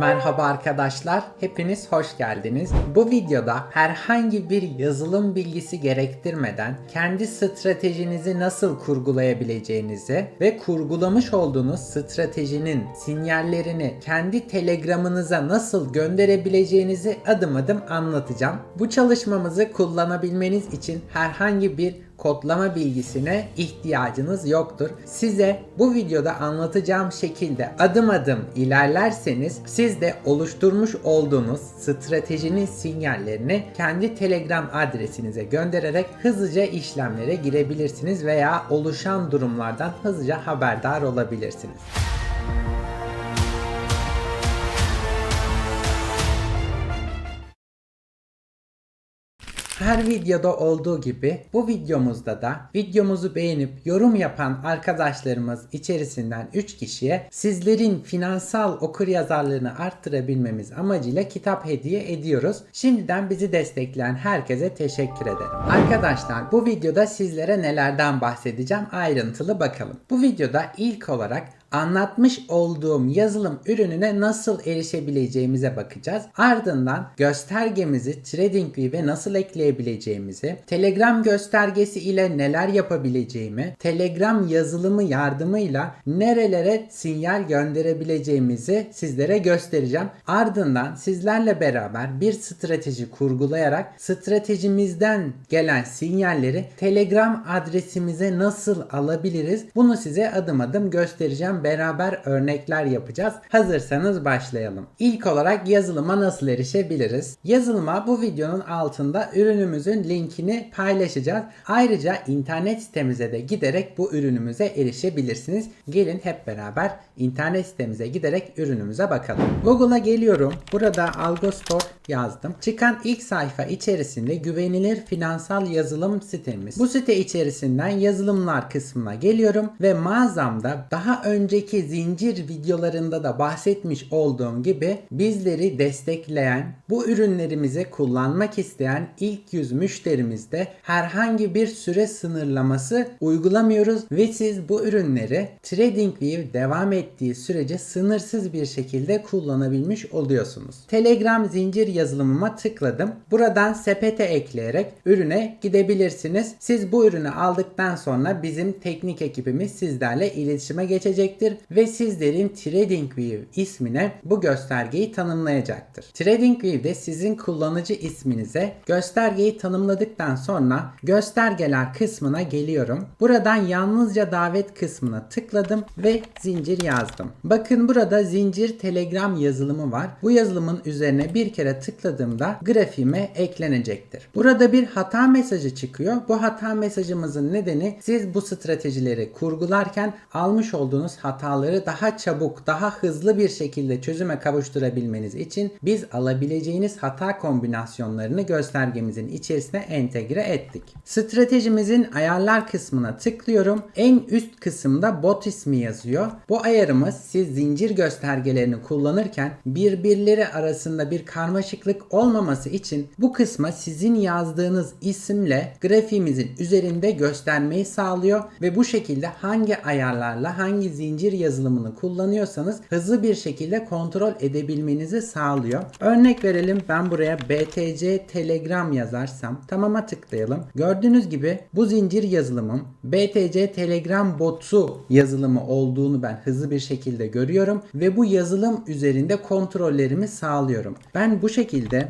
Merhaba arkadaşlar, hepiniz hoş geldiniz. Bu videoda herhangi bir yazılım bilgisi gerektirmeden kendi stratejinizi nasıl kurgulayabileceğinizi ve kurgulamış olduğunuz stratejinin sinyallerini kendi telegramınıza nasıl gönderebileceğinizi adım adım anlatacağım. Bu çalışmamızı kullanabilmeniz için herhangi bir kodlama bilgisine ihtiyacınız yoktur. Size bu videoda anlatacağım şekilde adım adım ilerlerseniz siz de oluşturmuş olduğunuz stratejinin sinyallerini kendi Telegram adresinize göndererek hızlıca işlemlere girebilirsiniz veya oluşan durumlardan hızlıca haberdar olabilirsiniz. Her videoda olduğu gibi bu videomuzda da videomuzu beğenip yorum yapan arkadaşlarımız içerisinden 3 kişiye sizlerin finansal okuryazarlığını arttırabilmemiz amacıyla kitap hediye ediyoruz. Şimdiden bizi destekleyen herkese teşekkür ederim. Arkadaşlar bu videoda sizlere nelerden bahsedeceğim ayrıntılı bakalım. Bu videoda ilk olarak anlatmış olduğum yazılım ürününe nasıl erişebileceğimize bakacağız. Ardından göstergemizi TradingView'e nasıl ekleyebileceğimizi, Telegram göstergesi ile neler yapabileceğimi, Telegram yazılımı yardımıyla nerelere sinyal gönderebileceğimizi sizlere göstereceğim. Ardından sizlerle beraber bir strateji kurgulayarak stratejimizden gelen sinyalleri Telegram adresimize nasıl alabiliriz? Bunu size adım adım göstereceğim beraber örnekler yapacağız. Hazırsanız başlayalım. İlk olarak yazılıma nasıl erişebiliriz? Yazılıma bu videonun altında ürünümüzün linkini paylaşacağız. Ayrıca internet sitemize de giderek bu ürünümüze erişebilirsiniz. Gelin hep beraber internet sitemize giderek ürünümüze bakalım. Google'a geliyorum. Burada Algostore yazdım. Çıkan ilk sayfa içerisinde güvenilir finansal yazılım sitemiz. Bu site içerisinden yazılımlar kısmına geliyorum ve mağazamda daha önceki zincir videolarında da bahsetmiş olduğum gibi bizleri destekleyen, bu ürünlerimizi kullanmak isteyen ilk yüz müşterimizde herhangi bir süre sınırlaması uygulamıyoruz ve siz bu ürünleri TradingView devam ettiği sürece sınırsız bir şekilde kullanabilmiş oluyorsunuz. Telegram zincir yazılımıma tıkladım. Buradan sepete ekleyerek ürüne gidebilirsiniz. Siz bu ürünü aldıktan sonra bizim teknik ekibimiz sizlerle iletişime geçecektir ve sizlerin TradingView ismine bu göstergeyi tanımlayacaktır. TradingView'de sizin kullanıcı isminize göstergeyi tanımladıktan sonra göstergeler kısmına geliyorum. Buradan yalnızca davet kısmına tıkladım ve zincir yazdım. Bakın burada zincir Telegram yazılımı var. Bu yazılımın üzerine bir kere tıkladığımda grafiğime eklenecektir. Burada bir hata mesajı çıkıyor. Bu hata mesajımızın nedeni siz bu stratejileri kurgularken almış olduğunuz hataları daha çabuk, daha hızlı bir şekilde çözüme kavuşturabilmeniz için biz alabileceğiniz hata kombinasyonlarını göstergemizin içerisine entegre ettik. Stratejimizin ayarlar kısmına tıklıyorum. En üst kısımda bot ismi yazıyor. Bu ayarımız siz zincir göstergelerini kullanırken birbirleri arasında bir karmaşıklık olmaması için bu kısma sizin yazdığınız isimle grafiğimizin üzerinde göstermeyi sağlıyor ve bu şekilde hangi ayarlarla hangi zincir yazılımını kullanıyorsanız hızlı bir şekilde kontrol edebilmenizi sağlıyor. Örnek verelim ben buraya BTC Telegram yazarsam tamama tıklayalım. Gördüğünüz gibi bu zincir yazılımım BTC Telegram botu yazılımı olduğunu ben hızlı bir şekilde görüyorum ve bu yazılım üzerinde kontrollerimi sağlıyorum. Ben bu şekilde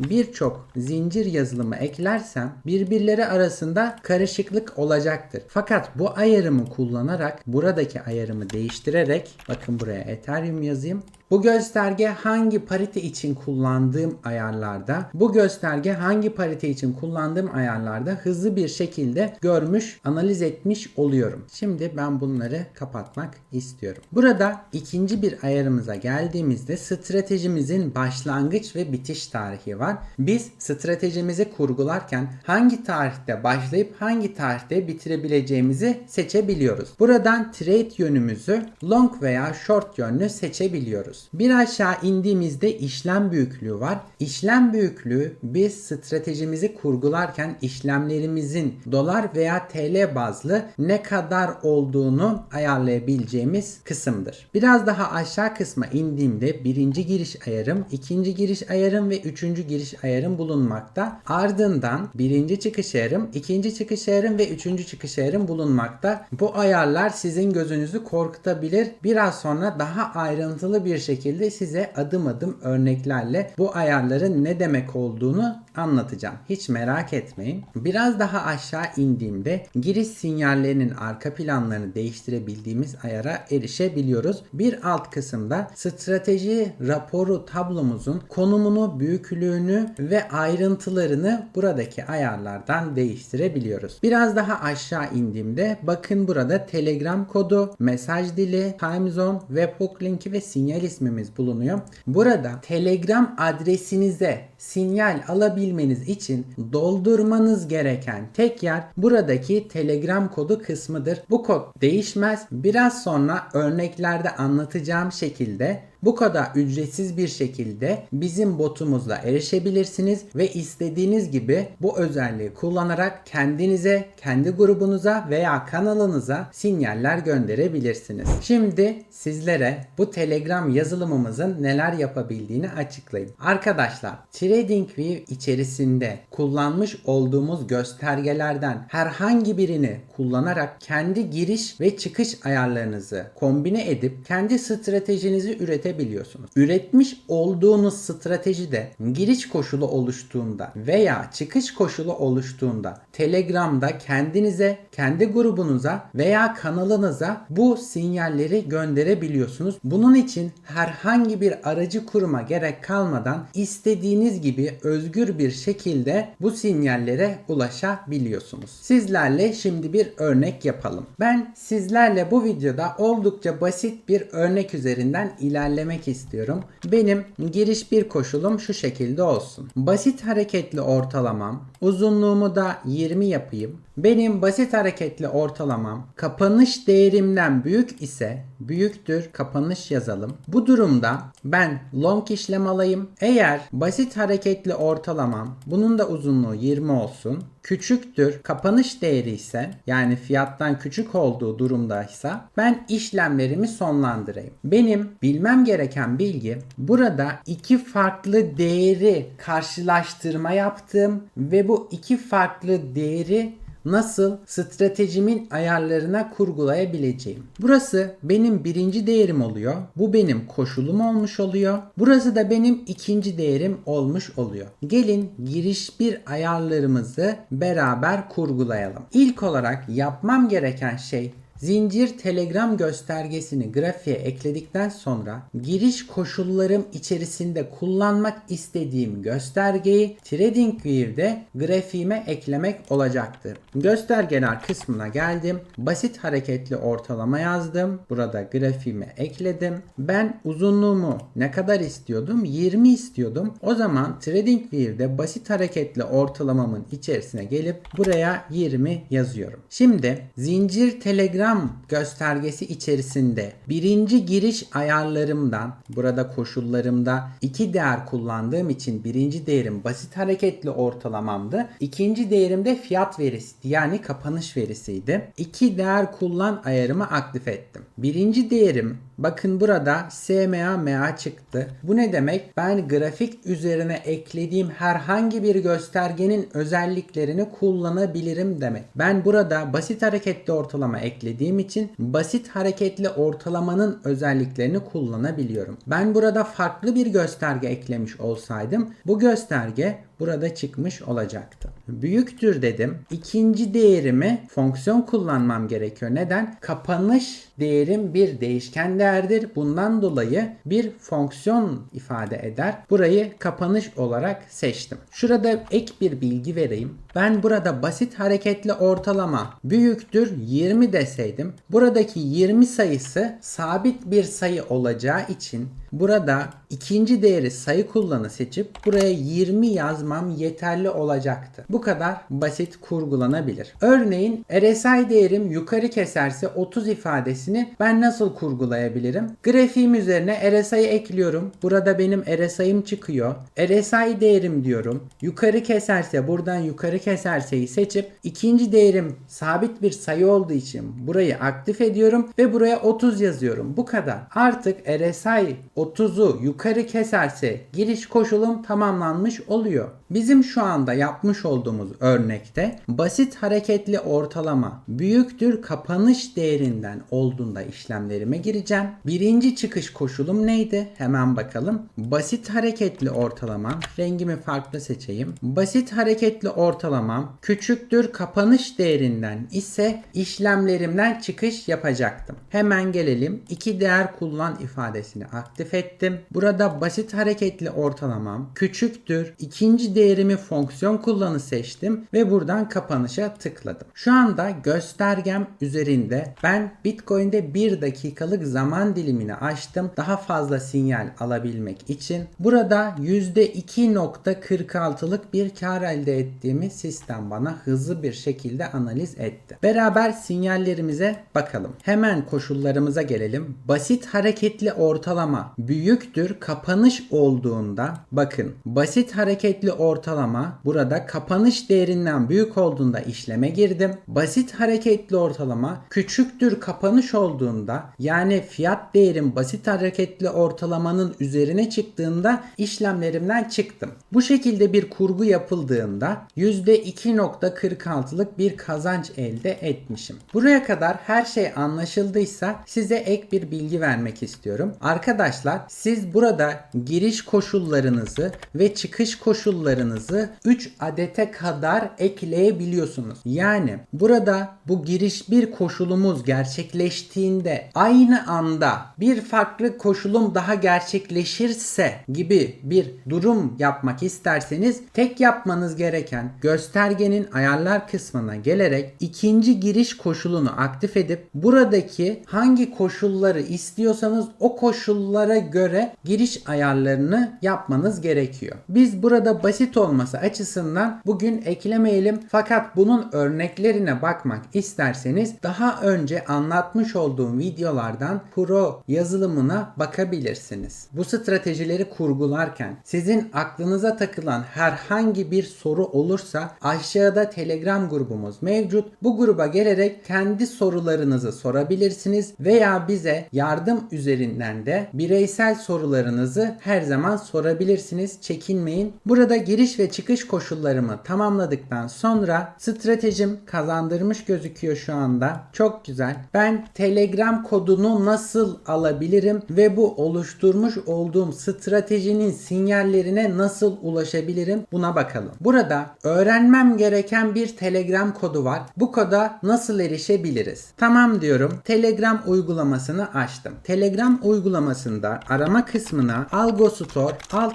birçok zincir yazılımı eklersem birbirleri arasında karışıklık olacaktır. Fakat bu ayarımı kullanarak buradaki ayarımı değiştirerek bakın buraya Ethereum yazayım. Bu gösterge hangi parite için kullandığım ayarlarda, bu gösterge hangi parite için kullandığım ayarlarda hızlı bir şekilde görmüş, analiz etmiş oluyorum. Şimdi ben bunları kapatmak istiyorum. Burada ikinci bir ayarımıza geldiğimizde stratejimizin başlangıç ve bitiş tarihi var. Biz stratejimizi kurgularken hangi tarihte başlayıp hangi tarihte bitirebileceğimizi seçebiliyoruz. Buradan trade yönümüzü long veya short yönlü seçebiliyoruz. Bir aşağı indiğimizde işlem büyüklüğü var. İşlem büyüklüğü biz stratejimizi kurgularken işlemlerimizin dolar veya TL bazlı ne kadar olduğunu ayarlayabileceğimiz kısımdır. Biraz daha aşağı kısma indiğimde birinci giriş ayarım, ikinci giriş ayarım ve üçüncü giriş ayarım bulunmakta. Ardından birinci çıkış ayarım, ikinci çıkış ayarım ve üçüncü çıkış ayarım bulunmakta. Bu ayarlar sizin gözünüzü korkutabilir. Biraz sonra daha ayrıntılı bir şekilde size adım adım örneklerle bu ayarların ne demek olduğunu anlatacağım. Hiç merak etmeyin. Biraz daha aşağı indiğimde giriş sinyallerinin arka planlarını değiştirebildiğimiz ayara erişebiliyoruz. Bir alt kısımda strateji raporu tablomuzun konumunu, büyüklüğünü ve ayrıntılarını buradaki ayarlardan değiştirebiliyoruz. Biraz daha aşağı indiğimde bakın burada Telegram kodu, mesaj dili, time zone, webhook linki ve sinyal ismimiz bulunuyor. Burada Telegram adresinize sinyal alabilmeniz için doldurmanız gereken tek yer buradaki Telegram kodu kısmıdır. Bu kod değişmez. Biraz sonra örneklerde anlatacağım şekilde bu kadar ücretsiz bir şekilde bizim botumuzla erişebilirsiniz ve istediğiniz gibi bu özelliği kullanarak kendinize, kendi grubunuza veya kanalınıza sinyaller gönderebilirsiniz. Şimdi sizlere bu Telegram yazılımımızın neler yapabildiğini açıklayayım. Arkadaşlar TradingView içerisinde kullanmış olduğumuz göstergelerden herhangi birini kullanarak kendi giriş ve çıkış ayarlarınızı kombine edip kendi stratejinizi üretebilirsiniz üretebiliyorsunuz. Üretmiş olduğunuz stratejide giriş koşulu oluştuğunda veya çıkış koşulu oluştuğunda Telegram'da kendinize, kendi grubunuza veya kanalınıza bu sinyalleri gönderebiliyorsunuz. Bunun için herhangi bir aracı kuruma gerek kalmadan istediğiniz gibi özgür bir şekilde bu sinyallere ulaşabiliyorsunuz. Sizlerle şimdi bir örnek yapalım. Ben sizlerle bu videoda oldukça basit bir örnek üzerinden ilerlemek istiyorum. Benim giriş bir koşulum şu şekilde olsun. Basit hareketli ortalamam, uzunluğumu da 20 yapayım. Benim basit hareketli ortalamam kapanış değerimden büyük ise büyüktür kapanış yazalım. Bu durumda ben long işlem alayım. Eğer basit hareketli ortalamam bunun da uzunluğu 20 olsun. Küçüktür kapanış değeri ise yani fiyattan küçük olduğu durumdaysa ben işlemlerimi sonlandırayım. Benim bilmem gereken bilgi burada iki farklı değeri karşılaştırma yaptım ve bu iki farklı değeri nasıl stratejimin ayarlarına kurgulayabileceğim. Burası benim birinci değerim oluyor. Bu benim koşulum olmuş oluyor. Burası da benim ikinci değerim olmuş oluyor. Gelin giriş bir ayarlarımızı beraber kurgulayalım. İlk olarak yapmam gereken şey Zincir Telegram göstergesini grafiğe ekledikten sonra giriş koşullarım içerisinde kullanmak istediğim göstergeyi TradingView'de grafiğime eklemek olacaktır. Göstergeler kısmına geldim. Basit hareketli ortalama yazdım. Burada grafiğime ekledim. Ben uzunluğumu ne kadar istiyordum? 20 istiyordum. O zaman TradingView'de basit hareketli ortalamamın içerisine gelip buraya 20 yazıyorum. Şimdi zincir Telegram RAM göstergesi içerisinde birinci giriş ayarlarımdan burada koşullarımda iki değer kullandığım için birinci değerim basit hareketli ortalamamdı. İkinci değerim de fiyat verisi yani kapanış verisiydi. İki değer kullan ayarımı aktif ettim. Birinci değerim Bakın burada SMA MA çıktı. Bu ne demek? Ben grafik üzerine eklediğim herhangi bir göstergenin özelliklerini kullanabilirim demek. Ben burada basit hareketli ortalama eklediğim için basit hareketli ortalamanın özelliklerini kullanabiliyorum. Ben burada farklı bir gösterge eklemiş olsaydım bu gösterge burada çıkmış olacaktı. Büyüktür dedim. İkinci değerimi fonksiyon kullanmam gerekiyor. Neden? Kapanış değerim bir değişken değerdir. Bundan dolayı bir fonksiyon ifade eder. Burayı kapanış olarak seçtim. Şurada ek bir bilgi vereyim. Ben burada basit hareketli ortalama büyüktür 20 deseydim buradaki 20 sayısı sabit bir sayı olacağı için burada ikinci değeri sayı kullanı seçip buraya 20 yazmam yeterli olacaktı. Bu kadar basit kurgulanabilir. Örneğin RSI değerim yukarı keserse 30 ifadesini ben nasıl kurgulayabilirim? Grafiğim üzerine RSI'yi ekliyorum. Burada benim RSI'm çıkıyor. RSI değerim diyorum. Yukarı keserse buradan yukarı keserseyi seçip ikinci değerim sabit bir sayı olduğu için burayı aktif ediyorum ve buraya 30 yazıyorum. Bu kadar. Artık RSI 30'u yukarı keserse giriş koşulum tamamlanmış oluyor. Bizim şu anda yapmış olduğumuz örnekte basit hareketli ortalama büyüktür kapanış değerinden olduğunda işlemlerime gireceğim. Birinci çıkış koşulum neydi? Hemen bakalım. Basit hareketli ortalama rengimi farklı seçeyim. Basit hareketli ortalamam küçüktür kapanış değerinden ise işlemlerimden çıkış yapacaktım. Hemen gelelim. iki değer kullan ifadesini aktif ettim. Burada basit hareketli ortalamam küçüktür. ikinci değerimi fonksiyon kullanı seçtim ve buradan kapanışa tıkladım. Şu anda göstergem üzerinde ben Bitcoin'de 1 dakikalık zaman dilimini açtım. Daha fazla sinyal alabilmek için. Burada %2.46'lık bir kar elde ettiğimi sistem bana hızlı bir şekilde analiz etti. Beraber sinyallerimize bakalım. Hemen koşullarımıza gelelim. Basit hareketli ortalama büyüktür kapanış olduğunda bakın basit hareketli ortalama burada kapanış değerinden büyük olduğunda işleme girdim. Basit hareketli ortalama küçüktür kapanış olduğunda yani fiyat değerim basit hareketli ortalamanın üzerine çıktığında işlemlerimden çıktım. Bu şekilde bir kurgu yapıldığında %2.46'lık bir kazanç elde etmişim. Buraya kadar her şey anlaşıldıysa size ek bir bilgi vermek istiyorum. Arkadaşlar siz burada giriş koşullarınızı ve çıkış koşullarınızı 3 adete kadar ekleyebiliyorsunuz. Yani burada bu giriş bir koşulumuz gerçekleştiğinde aynı anda bir farklı koşulum daha gerçekleşirse gibi bir durum yapmak isterseniz tek yapmanız gereken göstergenin ayarlar kısmına gelerek ikinci giriş koşulunu aktif edip buradaki hangi koşulları istiyorsanız o koşullara göre giriş ayarlarını yapmanız gerekiyor. Biz burada basit olması açısından bugün eklemeyelim fakat bunun örneklerine bakmak isterseniz daha önce anlatmış olduğum videolardan Pro yazılımına bakabilirsiniz. Bu stratejileri kurgularken sizin aklınıza takılan herhangi bir soru olursa aşağıda Telegram grubumuz mevcut. Bu gruba gelerek kendi sorularınızı sorabilirsiniz veya bize yardım üzerinden de bireysel sorularınızı her zaman sorabilirsiniz. Çekinmeyin. Burada giriş ve çıkış koşullarımı tamamladıktan sonra stratejim kazandırmış gözüküyor şu anda. Çok güzel. Ben Telegram kodunu nasıl alabilirim ve bu oluşturmuş olduğum stratejinin sinyallerine nasıl ulaşabilirim buna bakalım. Burada öğrenmem gereken bir Telegram kodu var. Bu koda nasıl erişebiliriz? Tamam diyorum. Telegram uygulamasını açtım. Telegram uygulamasında arama kısmına Algo Store alt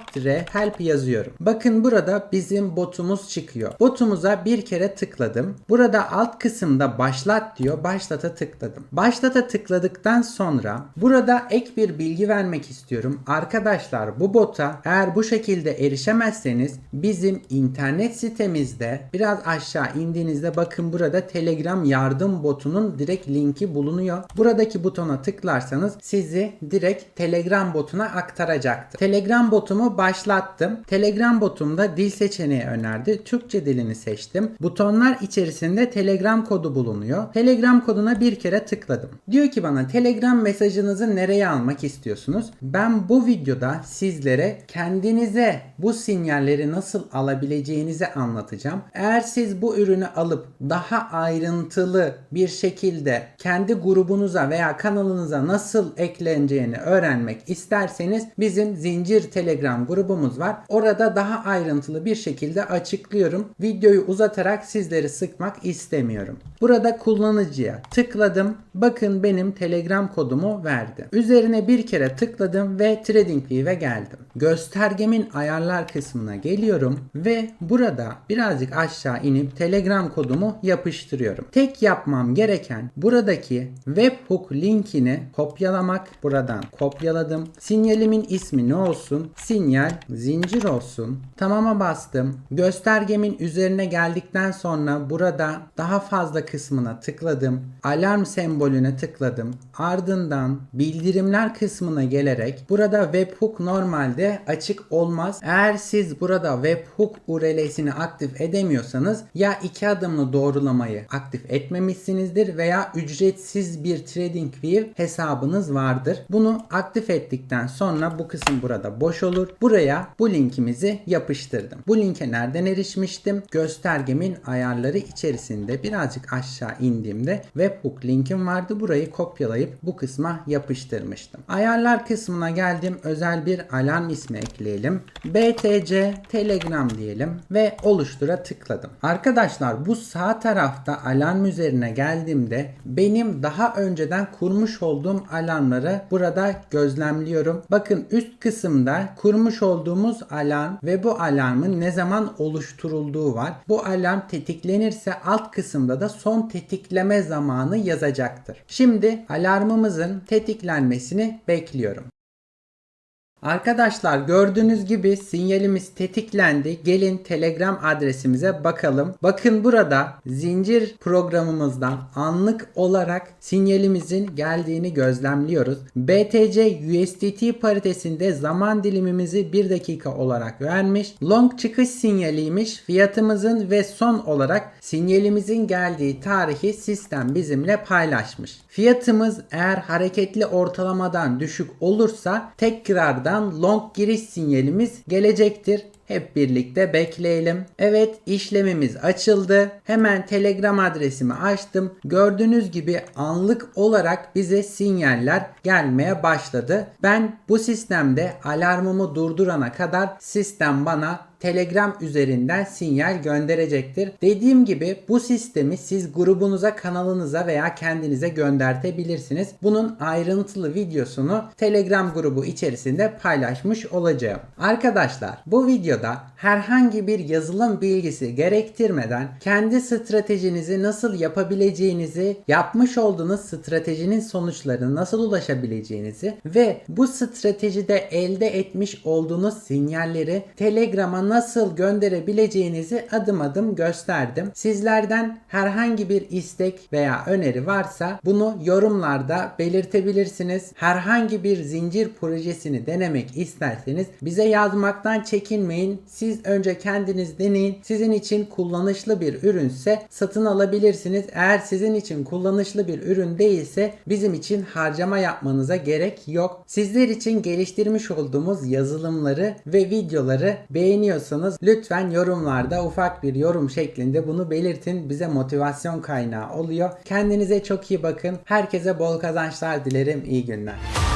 help yazıyorum. Bakın burada bizim botumuz çıkıyor. Botumuza bir kere tıkladım. Burada alt kısımda başlat diyor. Başlata tıkladım. Başlata tıkladıktan sonra burada ek bir bilgi vermek istiyorum. Arkadaşlar bu bota eğer bu şekilde erişemezseniz bizim internet sitemizde biraz aşağı indiğinizde bakın burada Telegram yardım botunun direkt linki bulunuyor. Buradaki butona tıklarsanız sizi direkt Telegram botuna aktaracaktır. Telegram botumu başlattım. Telegram botumda dil seçeneği önerdi. Türkçe dilini seçtim. Butonlar içerisinde Telegram kodu bulunuyor. Telegram koduna bir kere tıkladım. Diyor ki bana Telegram mesajınızı nereye almak istiyorsunuz? Ben bu videoda sizlere kendinize bu sinyalleri nasıl alabileceğinizi anlatacağım. Eğer siz bu ürünü alıp daha ayrıntılı bir şekilde kendi grubunuza veya kanalınıza nasıl ekleneceğini öğrenmek isterseniz bizim zincir telegram grubumuz var. Orada daha ayrıntılı bir şekilde açıklıyorum. Videoyu uzatarak sizleri sıkmak istemiyorum. Burada kullanıcıya tıkladım. Bakın benim telegram kodumu verdi. Üzerine bir kere tıkladım ve TradingView'e geldim. Göstergemin ayarlar kısmına geliyorum ve burada birazcık aşağı inip telegram kodumu yapıştırıyorum. Tek yapmam gereken buradaki webhook linkini kopyalamak. Buradan kopyaladım tıkladım. Sinyalimin ismi ne olsun? Sinyal zincir olsun. Tamama bastım. Göstergemin üzerine geldikten sonra burada daha fazla kısmına tıkladım. Alarm sembolüne tıkladım. Ardından bildirimler kısmına gelerek burada webhook normalde açık olmaz. Eğer siz burada webhook URL'sini aktif edemiyorsanız ya iki adımlı doğrulamayı aktif etmemişsinizdir veya ücretsiz bir TradingView hesabınız vardır. Bunu aktif ettikten sonra bu kısım burada boş olur. Buraya bu linkimizi yapıştırdım. Bu linke nereden erişmiştim? Göstergemin ayarları içerisinde birazcık aşağı indiğimde webhook linkim vardı. Burayı kopyalayıp bu kısma yapıştırmıştım. Ayarlar kısmına geldim. Özel bir alarm ismi ekleyelim. BTC Telegram diyelim ve oluştura tıkladım. Arkadaşlar bu sağ tarafta alarm üzerine geldiğimde benim daha önceden kurmuş olduğum alarmları burada gözlemliyorum. Bakın üst kısımda kurmuş olduğumuz alarm ve bu alarmın ne zaman oluşturulduğu var. Bu alarm tetiklenirse alt kısımda da son tetikleme zamanı yazacaktır. Şimdi alarmımızın tetiklenmesini bekliyorum. Arkadaşlar gördüğünüz gibi sinyalimiz tetiklendi. Gelin Telegram adresimize bakalım. Bakın burada zincir programımızdan anlık olarak sinyalimizin geldiğini gözlemliyoruz. BTC USDT paritesinde zaman dilimimizi 1 dakika olarak vermiş. Long çıkış sinyaliymiş. Fiyatımızın ve son olarak sinyalimizin geldiği tarihi sistem bizimle paylaşmış. Fiyatımız eğer hareketli ortalamadan düşük olursa tekrardan long giriş sinyalimiz gelecektir. Hep birlikte bekleyelim. Evet işlemimiz açıldı. Hemen Telegram adresimi açtım. Gördüğünüz gibi anlık olarak bize sinyaller gelmeye başladı. Ben bu sistemde alarmımı durdurana kadar sistem bana Telegram üzerinden sinyal gönderecektir. Dediğim gibi bu sistemi siz grubunuza, kanalınıza veya kendinize göndertebilirsiniz. Bunun ayrıntılı videosunu Telegram grubu içerisinde paylaşmış olacağım. Arkadaşlar bu videoda herhangi bir yazılım bilgisi gerektirmeden kendi stratejinizi nasıl yapabileceğinizi, yapmış olduğunuz stratejinin sonuçlarına nasıl ulaşabileceğinizi ve bu stratejide elde etmiş olduğunuz sinyalleri Telegram'a nasıl gönderebileceğinizi adım adım gösterdim. Sizlerden herhangi bir istek veya öneri varsa bunu yorumlarda belirtebilirsiniz. Herhangi bir zincir projesini denemek isterseniz bize yazmaktan çekinmeyin. Siz önce kendiniz deneyin. Sizin için kullanışlı bir ürünse satın alabilirsiniz. Eğer sizin için kullanışlı bir ürün değilse bizim için harcama yapmanıza gerek yok. Sizler için geliştirmiş olduğumuz yazılımları ve videoları beğeniyorsanız lütfen yorumlarda ufak bir yorum şeklinde bunu belirtin. Bize motivasyon kaynağı oluyor. Kendinize çok iyi bakın. Herkese bol kazançlar dilerim. İyi günler.